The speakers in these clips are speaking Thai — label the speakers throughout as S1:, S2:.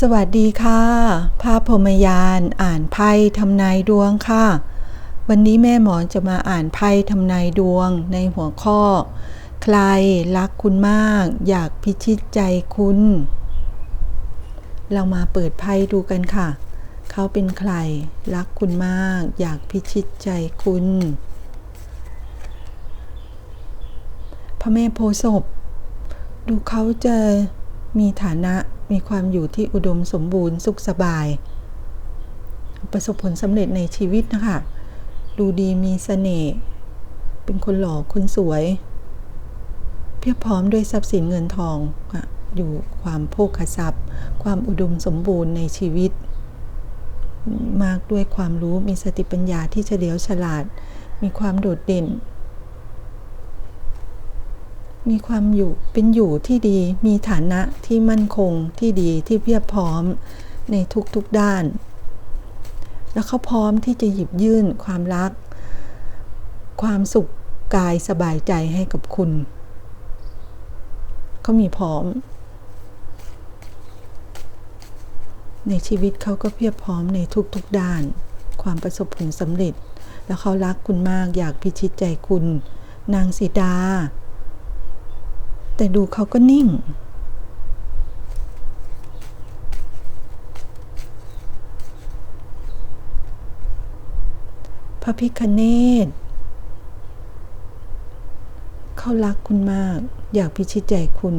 S1: สวัสดีค่ะ ภาพพรมยานอ่านไพ่ทำนายดวงค่ะ วันนี้แม่หมอจะมาอ่านไพ่ทำนายดวงในหัวข้อ ใครรักคุณมาก อยากพิชิตใจคุณ เรามาเปิดไพ่ดูกันค่ะ เขาเป็นใคร รักคุณมาก อยากพิชิตใจคุณพระแม่โพศพดูเขาจะมีฐานะ มีความอยู่ที่อุดมสมบูรณ์สุขสบาย ประสบผลสำเร็จในชีวิตนะคะ ดูดีมีเสน่ห์เป็นคนหล่อคนสวย เพียบพร้อมด้วยทรัพย์สินเงินทองอยู่ความโภคทรัพย์ ความอุดมสมบูรณ์ในชีวิต มากด้วยความรู้มีสติปัญญาที่เฉลียวฉลาด มีความโดดเด่น มีความอยู่เป็นอยู่ที่ดี มีฐานะที่มั่นคงที่ดีที่เพียบพร้อมในทุกๆด้าน แล้วเขาพร้อมที่จะหยิบยื่นความรัก ความสุขกายสบายใจให้กับคุณ เขามีพร้อม ในชีวิตเขาก็เพียบพร้อมในทุกๆด้าน ความประสบผลสำเร็จ แล้วเขารักคุณมากอยากพิชิตใจคุณ นางสีดา แต่ดูเขาก็นิ่ง พระพิคเนตเขารักคุณมาก อยากพิชิตใจคุณ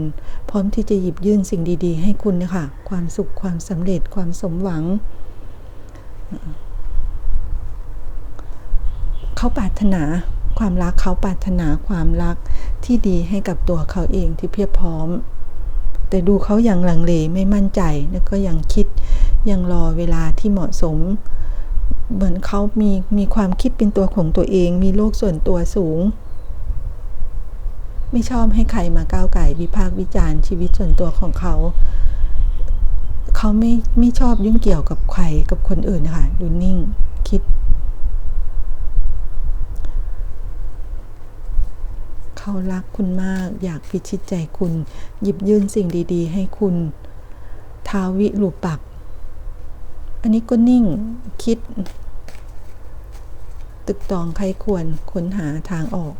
S1: พร้อมที่จะหยิบยื่นสิ่งดี ๆ ให้คุณนะคะ ความสุขความสำเร็จความสมหวัง เขาปรารถนาความรักเขาปรารถนาความรัก ที่ดีให้กับตัวเขาเองที่เพียบพร้อม แต่ดูเขาอยังลังเลไม่มั่นใจแล้วก็ยังคิดยังรอเวลาที่เหมาะสม เหมือนเขามีมีความคิดเป็นตัวของตัวเอง มีโลกส่วนตัวสูง ไม่ชอบให้ใครมาก้าวไก่วิพากษ์วิจารณ์ชีวิตส่วนตัวของเขาเขาไม่ไม่ชอบยุ่งเกี่ยวกับใครกับคนอื่นนะคะดูนิ่ง คิด เขารักคุณมาก อยากพิชิตใจคุณ หยิบยื่นสิ่งดี ๆ ให้คุณทาวิรูปัก อันนี้ก็นิ่งคิด ตึกตองใครควรค้นหาทางออก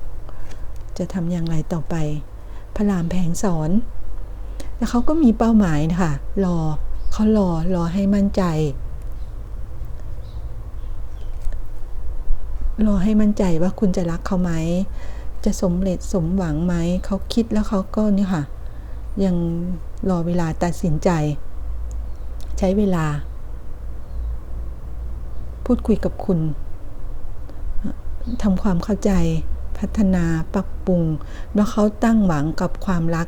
S1: จะทำอย่างไรต่อไป พระรามแผงสอน แล้วเขาก็มีเป้าหมายนะคะรอเขารอรอให้มั่นใจรอให้มั่นใจว่าคุณจะรักเขาไหม จะสมเร็จสมหวังไหมเขาคิดแล้วเขาก็นี่ค่ะ ยังรอเวลาตัดสินใจ ใช้เวลา พูดคุยกับคุณทำความเข้าใจพัฒนาปรับปรุง แล้วเขาตั้งหวังกับความรัก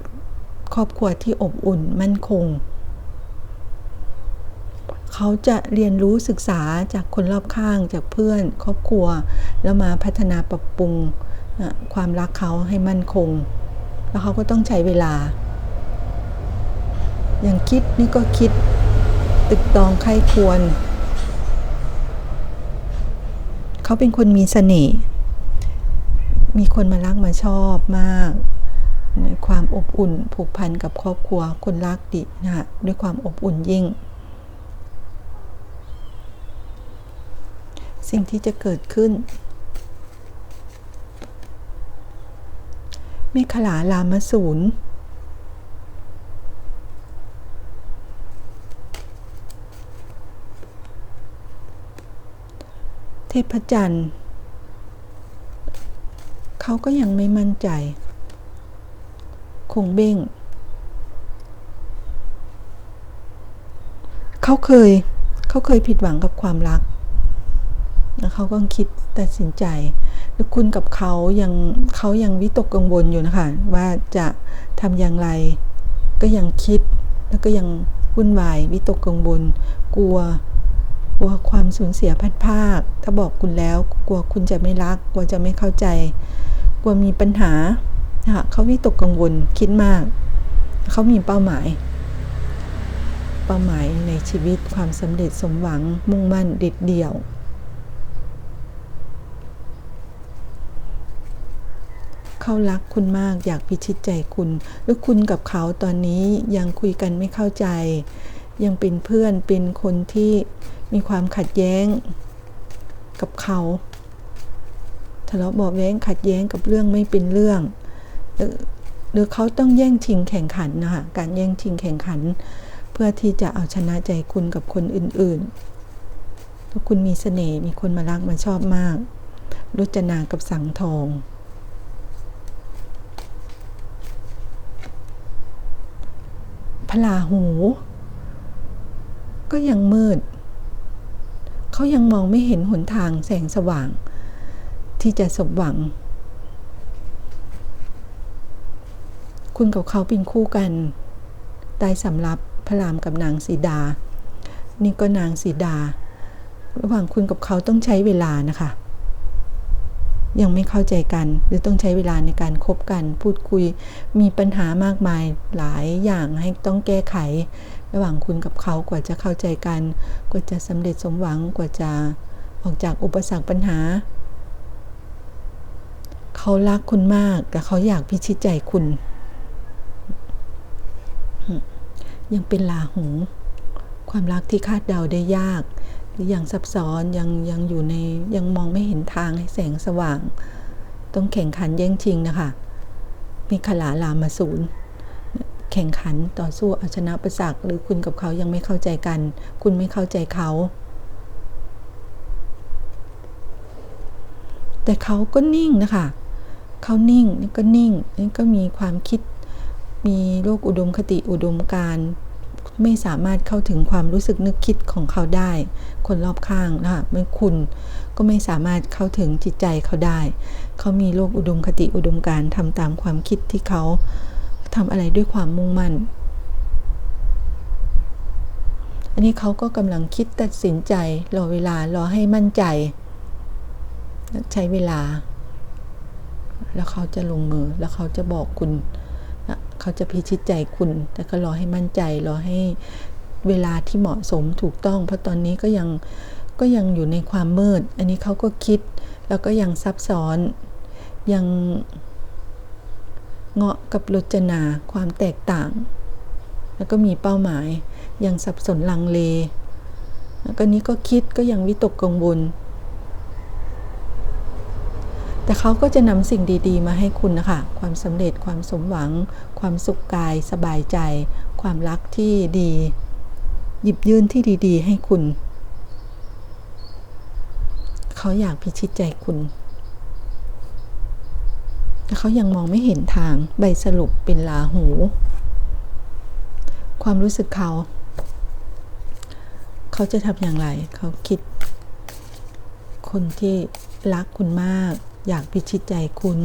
S1: ครอบครัวที่อบอุ่นมั่นคง เขาจะเรียนรู้ศึกษาจากคนรอบข้างจากเพื่อน ครอบครัว แล้วมาพัฒนาปรับปรุง ความรักเขาให้มั่นคง แล้วเขาก็ต้องใช้เวลา อย่างคิดนี่ก็คิดตึกตองไข้ควร เขาเป็นคนมีเสน่ห์มีคนมารักมาชอบมากในความอบอุ่นผูกพันกับครอบครัวคนรักดินะคะด้วยความอบอุ่นยิ่ง สิ่งที่จะเกิดขึ้น มฆลาลามสูรเทพจันทร์เขาก็ยังไม่มั่นใจ คงเบ้ง เขาเคย เขาเคยผิดหวังกับความรัก แล้วเขาก็คิดตัดสินใจ คุณกับเขายังเขายังวิตกกังวลอยู่นะคะ ว่าจะทำอย่างไร ก็ยังคิดแล้วก็ยังวุ่นวายวิตกกังวลกลัวกลัวความสูญเสียพัดภาค ถ้าบอกคุณแล้วกลัวคุณจะไม่รัก กลัวจะไม่เข้าใจ กลัวมีปัญหาค่ะเขาวิตกกังวลคิดมาก เขามีเป้าหมาย เป้าหมายในชีวิตความสำเร็จสมหวังมุ่งมั่นเด็ดเดี่ยว เขารักคุณมากอยากพิชิตใจคุณ หรือคุณกับเขาตอนนี้ยังคุยกันไม่เข้าใจ ยังเป็นเพื่อนเป็นคนที่มีความขัดแย้งกับเขาทะเลาะเบาแว้งขัดแย้งกับเรื่องไม่เป็นเรื่องหรือเขาต้องแย่งชิงแข่งขันนะคะการแย่งชิงแข่งขัน เพื่อที่จะเอาชนะใจคุณกับคนอื่นๆถ้าคุณมีเสน่ห์มีคนมารักมาชอบมากรจนากับสังทอง ลาหู ก็ยังมืด เขายังมองไม่เห็นหนทางแสงสว่าง ที่จะสมหวัง คุณกับเขาเป็นคู่กันได้สำรับพระรามกับนางสีดา นี่ก็นางสีดา ระหว่างคุณกับเขาต้องใช้เวลานะคะ ยังไม่เข้าใจกัน หรือต้องใช้เวลาในการคบกัน พูดคุย มีปัญหามากมายหลายอย่างให้ต้องแก้ไข ระหว่างคุณกับเขากว่าจะเข้าใจกัน กว่าจะสำเร็จสมหวังกว่าจะออกจากอุปสรรคปัญหา เขารักคุณมากแต่เขาอยากพิชิตใจคุณ ยังเป็นลาหูความรักที่คาดเดาได้ยาก ยังซับซ้อนยังยังอยู่ในยังมองไม่เห็นทางให้แสงสว่าง ต้องแข่งขันแย่งชิงนะคะมีขลาลามาศูนย์แข่งขันต่อสู้เอาชนะประสักหรือคุณกับเขายังไม่เข้าใจกัน คุณไม่เข้าใจเขา แต่เขาก็นิ่งนะคะ เขานิ่งนี่ก็นิ่งนี่ก็มีความคิด มีโลกอุดมคติอุดมการ ไม่สามารถเข้าถึงความรู้สึกนึกคิดของเขาได้ คนรอบข้างนะคะไม่คุณก็ไม่สามารถเข้าถึงจิตใจเขาได้ เขามีโลกอุดมคติอุดมการทำตามความคิดที่เขาทำอะไรด้วยความมุ่งมั่น อันนี้เขาก็กำลังคิดตัดสินใจรอเวลารอให้มั่นใจ ใช้เวลา แล้วเขาจะลงมือแล้วเขาจะบอกคุณ เขาจะพิชิตใจคุณ แต่ก็รอให้มั่นใจ รอให้เวลาที่เหมาะสมถูกต้อง เพราะตอนนี้ก็ยังก็ยังอยู่ในความมืด อันนี้เขาก็คิด แล้วก็ยังซับซ้อน ยังเงาะกับรจนาความแตกต่าง แล้วก็มีเป้าหมาย ยังสับสนลังเล แล้วก็นี้ก็คิดก็ยังวิตกกังวล แต่เขาก็จะนำสิ่งดี ๆ มาให้คุณนะคะ ความสำเร็จ ความสมหวัง ความสุขกาย สบายใจ ความรักที่ดี หยิบยื่นที่ดี ๆ ให้คุณ เขาอยากพิชิตใจคุณแต่เขายังมองไม่เห็นทาง ใบสรุปเป็นลาหู ความรู้สึกเขา เขาจะทำอย่างไร เขาคิด คนที่รักคุณมาก อยากพิชิตใจคุณ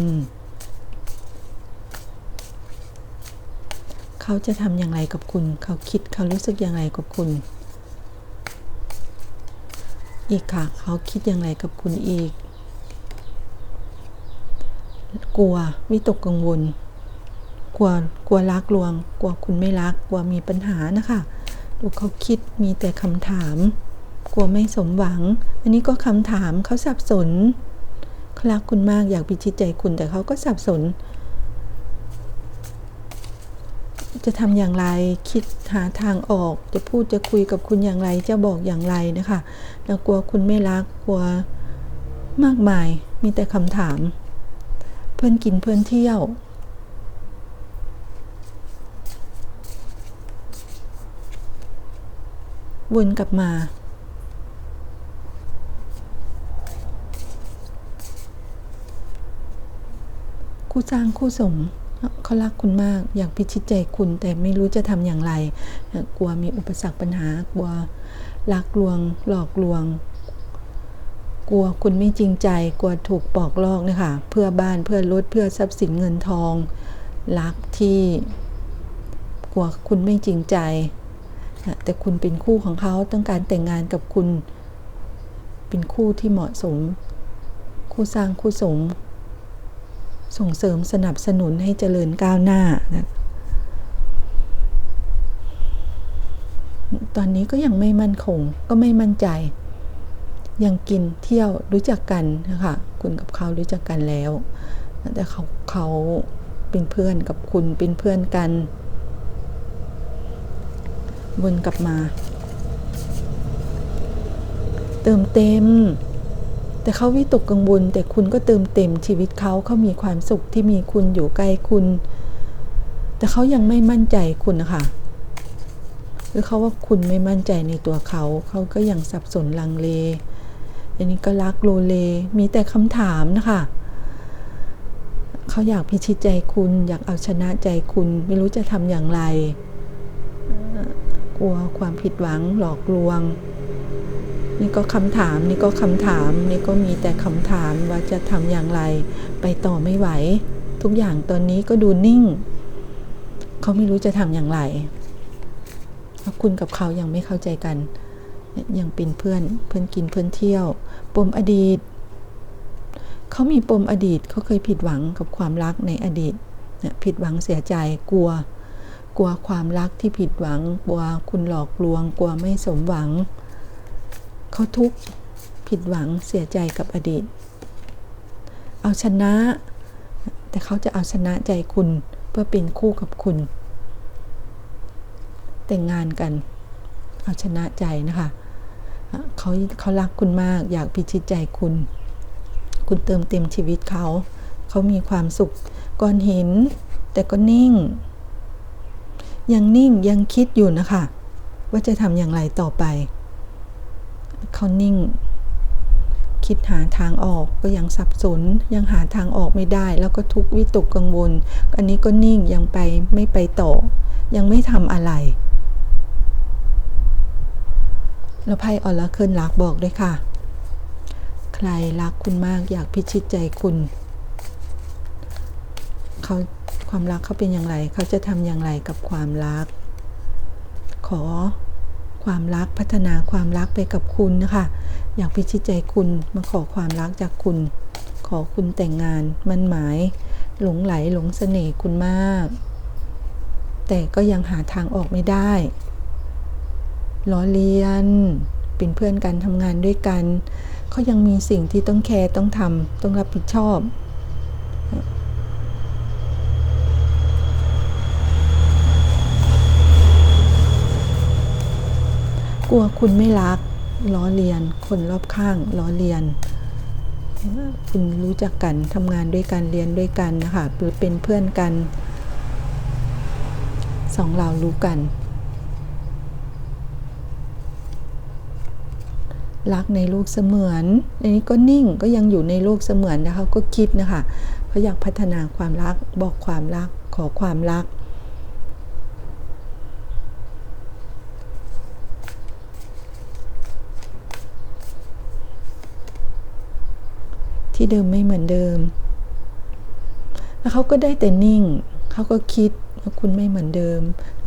S1: เขาจะทำอย่างไรกับคุณ เขาคิดเขารู้สึกอย่างไรกับคุณ อีกค่ะ เขาคิดอย่างไรกับคุณอีก กลัววิตกกังวล กลัวกลัวรักลวง กลัวคุณไม่รัก กลัวมีปัญหานะคะดูเขาคิดมีแต่คำถาม กลัวไม่สมหวัง อันนี้ก็คำถามเขาสับสน รักคุณมากอยากพิชิตใจคุณแต่เขาก็สับสน จะทำอย่างไรคิดหาทางออก จะพูดจะคุยกับคุณอย่างไร จะบอกอย่างไรนะคะแล้วกลัวคุณไม่รักกลัวมากมายมีแต่คำถาม เพื่อนกินเพื่อนเที่ยววนกลับมา คู่สร้างคู่สมเขารักคุณมาก อยากพิชิตใจคุณแต่ไม่รู้จะทำอย่างไร กลัวมีอุปสรรคปัญหากลัวลักลวงหลอกลวง กลัวคุณไม่จริงใจ กลัวถูกปอกลอกนะคะเพื่อบ้านเพื่อรถเพื่อทรัพย์สินเงินทอง รักที่ กลัวคุณไม่จริงใจ แต่คุณเป็นคู่ของเขาต้องการแต่งงานกับคุณ เป็นคู่ที่เหมาะสม คู่สร้างคู่สม ส่งเสริมสนับสนุนให้เจริญก้าวหน้านะตอนนี้ก็ยังไม่มั่นคงก็ไม่มั่นใจ ยังกินเที่ยวรู้จักกันนะคะคุณกับเขารู้จักกันแล้ว แต่เขาเขาเป็นเพื่อนกับคุณเป็นเพื่อนกัน วนกลับมา เติมเต็ม แต่เขาวิตกกังวลแต่คุณก็เติมเต็มชีวิตเขาเขามีความสุขที่มีคุณอยู่ใกล้คุณ แต่เขายังไม่มั่นใจคุณนะคะหรือเขาว่าคุณไม่มั่นใจในตัวเขาเขาก็ยังสับสนลังเลอันนี้ก็รักโลเลมีแต่คำถามนะคะเขาอยากพิชิตใจคุณอยากเอาชนะใจคุณไม่รู้จะทำอย่างไร กลัวความผิดหวังหลอกลวง นี่ก็คำถามนี่ก็คำถามนี่ก็มีแต่คำถามว่าจะทำอย่างไร ไปต่อไม่ไหว ทุกอย่างตอนนี้ก็ดูนิ่ง เขาไม่รู้จะทำอย่างไรเพราะคุณกับเขายังไม่เข้าใจกัน ยังเป็นเพื่อนเพื่อนกินเพื่อนเที่ยว ปมอดีต เขามีปมอดีตเขาเคยผิดหวังกับความรักในอดีตผิดหวังเสียใจกลัว กลัวความรักที่ผิดหวัง กลัวคุณหลอกลวง กลัวไม่สมหวัง เขาทุกข์ผิดหวังเสียใจกับอดีต เอาชนะ แต่เขาจะเอาชนะใจคุณเพื่อเป็นคู่กับคุณ แต่งงานกัน เอาชนะใจนะคะเขาเขารักคุณมากอยากพิชิตใจคุณ คุณเติมเต็มชีวิตเขา เขามีความสุขก่อนเห็นแต่ก็นิ่ง ยังนิ่งยังคิดอยู่นะคะ ว่าจะทำอย่างไรต่อไป เขานิ่ง คิดหาทางออกก็ยังสับสน ยังหาทางออกไม่ได้ แล้วก็ทุกวิตกกังวล อันนี้ก็นิ่งยังไปไม่ไปต่อ ยังไม่ทำอะไรแล้วไพ่ออลาเคิลรักบอกด้วยค่ะ ใครรักคุณมากอยากพิชิตใจคุณเขาความรักเขาเป็นอย่างไร เขาจะทำอย่างไรกับความรัก ขอ ความรักพัฒนาความรักไปกับคุณนะคะ อยากพิชิตใจคุณมาขอความรักจากคุณ ขอคุณแต่งงานมันหมาย หลงไหลหลงเสน่ห์คุณมาก แต่ก็ยังหาทางออกไม่ได้ล้อเลียน เป็นเพื่อนกันทำงานด้วยกันเขายังมีสิ่งที่ต้องแคร์ต้องทำต้องรับผิดชอบ กลัวคุณไม่รักล้อเลียน คนรอบข้างล้อเลียน คุณรู้จักกันทำงานด้วยกันเรียนด้วยกันนะคะหรือเป็นเพื่อนกันสองเรารู้กัน รักในโลกเสมือน อันนี้ก็นิ่งก็ยังอยู่ในโลกเสมือนนะคะก็คิดนะคะเขาอยากพัฒนาความรักบอกความรักขอความรัก ที่เดิมไม่เหมือนเดิม แล้วเขาก็ได้แต่นิ่ง เขาก็คิดว่าคุณไม่เหมือนเดิม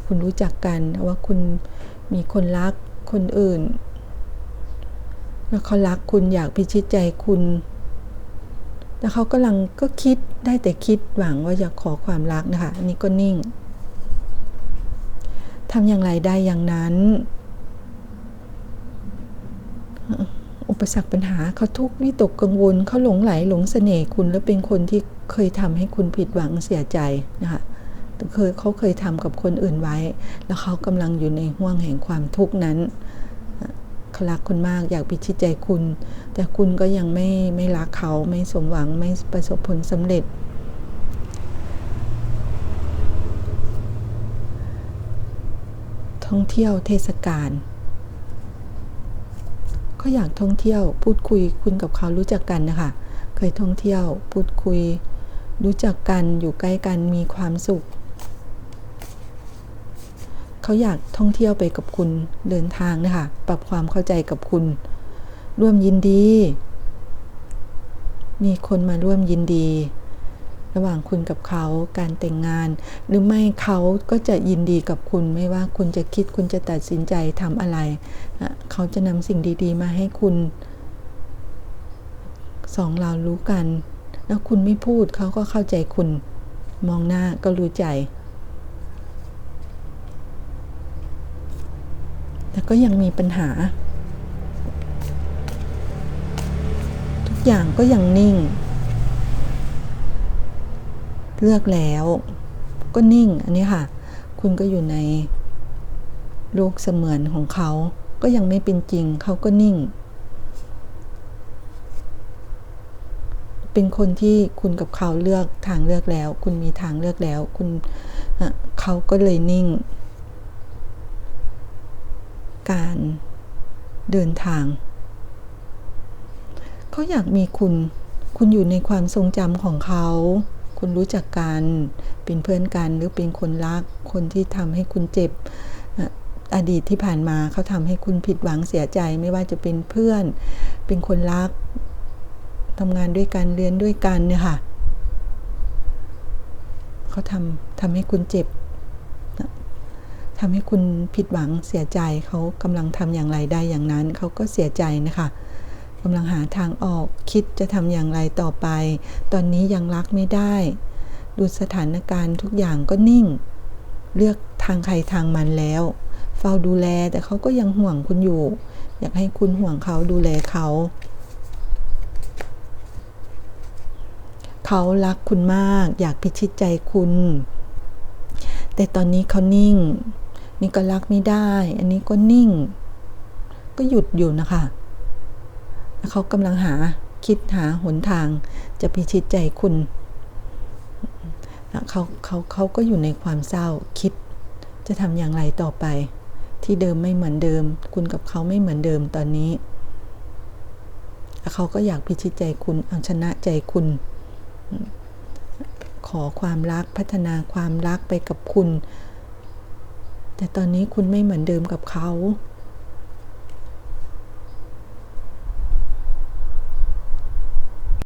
S1: คุณรู้จักกันว่าคุณมีคนรักคนอื่น แล้วเขารักคุณอยากพิชิตใจคุณ แล้วเขากำลังก็คิดได้แต่คิดหวังว่าจะขอความรักนะคะ อันนี้ก็นิ่งทำอย่างไรได้อย่างนั้น อุปสรรคปัญหาเขาทุกข์วิตกกังวลเขาหลงไหลหลงเสน่ห์คุณ แล้วเป็นคนที่เคยทำให้คุณผิดหวังเสียใจนะคะเคยเขาเคยทำกับคนอื่นไว้ แล้วเขากำลังอยู่ในห่วงแห่งความทุกข์นั้นเขารักคุณมากอยากพิชิตใจคุณ แต่คุณก็ยังไม่ไม่รักเขาไม่สมหวังไม่ประสบผลสำเร็จท่องเที่ยวเทศกาล เขาอยากท่องเที่ยว พูดคุยคุณกับเขารู้จักกันนะคะ เคยท่องเที่ยว พูดคุย รู้จักกันอยู่ใกล้กันมีความสุข เขาอยากท่องเที่ยวไปกับคุณเดินทางนะคะ ปรับความเข้าใจกับคุณ ร่วมยินดี มีคนมาร่วมยินดี ระหว่างคุณกับเขาการแต่งงาน หรือไม่เขาก็จะยินดีกับคุณไม่ว่าคุณจะคิดคุณจะตัดสินใจทำอะไร เขาจะนำสิ่งดี ๆ มาให้คุณสองเรารู้กัน แล้วคุณไม่พูดเขาก็เข้าใจคุณ มองหน้าก็รู้ใจแต่ก็ยังมีปัญหา ทุกอย่างก็ยังนิ่ง เลือกแล้ว ก็นิ่งอันนี้ค่ะ คุณก็อยู่ในโลกเสมือนของเขา ก็ยังไม่เป็นจริงเขาก็นิ่ง เป็นคนที่คุณกับเขาเลือกทางเลือกแล้ว คุณมีทางเลือกแล้ว คุณเขาก็เลยนิ่ง การเดินทาง เขาอยากมีคุณ คุณอยู่ในความทรงจำของเขา คุณรู้จักกัน เป็นเพื่อนกันหรือเป็นคนรัก คนที่ทำให้คุณเจ็บ อดีตที่ผ่านมาเขาทำให้คุณผิดหวังเสียใจ ไม่ว่าจะเป็นเพื่อน เป็นคนรักทำงานด้วยกัน เรียนด้วยกันเนี่ยค่ะ เขาทำทำให้คุณเจ็บทำให้คุณผิดหวังเสียใจ เขากำลังทำอย่างไรได้อย่างนั้น เขาก็เสียใจนะคะ กำลังหาทางออก คิดจะทำอย่างไรต่อไป ตอนนี้ยังรักไม่ได้ ดูสถานการณ์ทุกอย่างก็นิ่ง เลือกทางใครทางมันแล้ว เฝ้าดูแลแต่เขาก็ยังห่วงคุณอยู่ อยากให้คุณห่วงเขาดูแลเขา เขารักคุณมาก อยากพิชิตใจคุณ แต่ตอนนี้เขานิ่ง นี่ก็รักไม่ได้ อันนี้ก็นิ่ง ก็หยุดอยู่นะคะ เขากำลังหาคิดหาหนทางจะพิชิตใจคุณเขาเขาเขาก็อยู่ในความเศร้าคิด จะทำอย่างไรต่อไป ที่เดิมไม่เหมือนเดิม คุณกับเขาไม่เหมือนเดิมตอนนี้ เขาก็อยากพิชิตใจคุณเอาชนะใจคุณ ขอความรักพัฒนาความรักไปกับคุณ แต่ตอนนี้คุณไม่เหมือนเดิมกับเขา